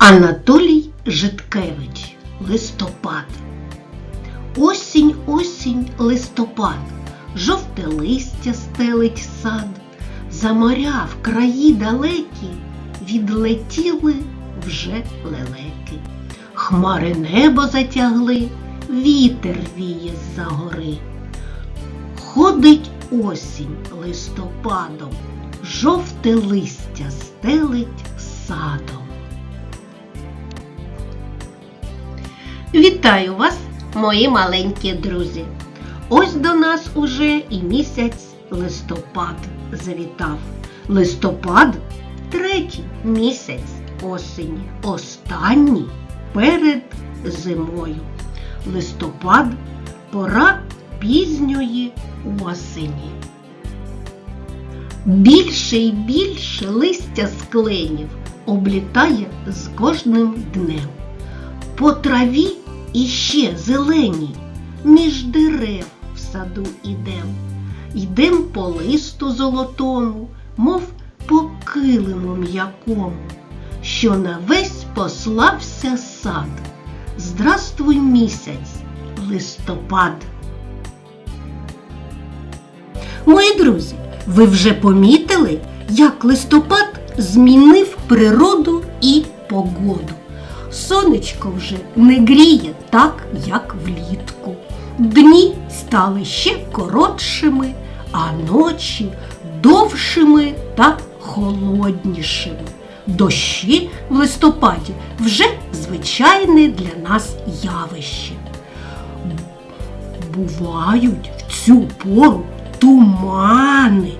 Анатолій Житкевич Листопад. Осінь, осінь, листопад, жовте листя стелить сад, за моря в краї далекі відлетіли вже лелеки. Хмари небо затягли, вітер віє з-за гори. Ходить осінь листопадом, жовте листя стелить садом. Вітаю вас, мої маленькі друзі! Ось до нас уже і місяць листопад завітав. Листопад третій місяць осені, останній перед зимою. Листопад пора пізньої осені. Більше й більше листя з кленів облітає з кожним днем. По траві іще зелені, між дерев в саду ідем. Йдем по листу золотому, мов по килиму м'якому, що на весь послався сад. Здравствуй місяць, листопад. Мої друзі, ви вже помітили, як листопад змінив природу і погоду. Сонечко вже не гріє так, як влітку. Дні стали ще коротшими, а ночі довшими та холоднішими. Дощі в листопаді вже звичайне для нас явище. Бувають в цю пору тумани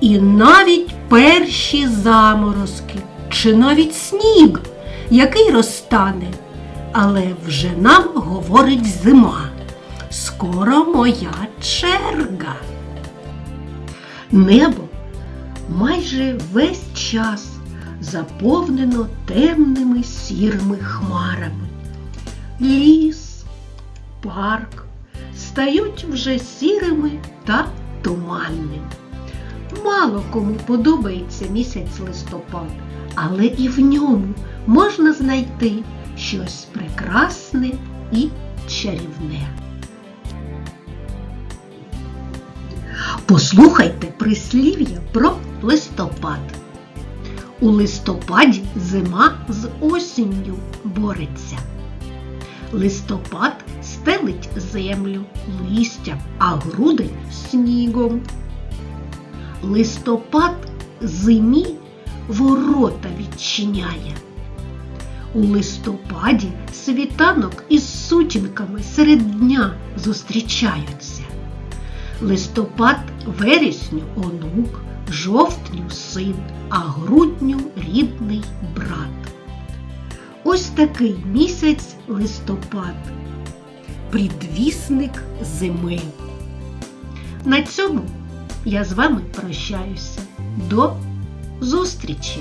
і навіть перші заморозки, чи навіть сніг, який розтане. Але вже нам говорить зима. Скоро моя черга. Небо майже весь час заповнено темними сірими хмарами. Ліс, парк стають вже сірими та туманними. Мало кому подобається місяць листопад, але і в ньому можна знайти щось прекрасне і чарівне. Послухайте прислів'я про листопад. У листопаді зима з осінню бореться. Листопад стелить землю листям, а груди снігом. Листопад зимі ворота відчиняє. У листопаді світанок із сутінками серед дня зустрічаються. Листопад вересню онук, жовтню син, а грудню рідний брат. Ось такий місяць листопад, предвісник зими. На цьому я з вами прощаюся. До зустрічі!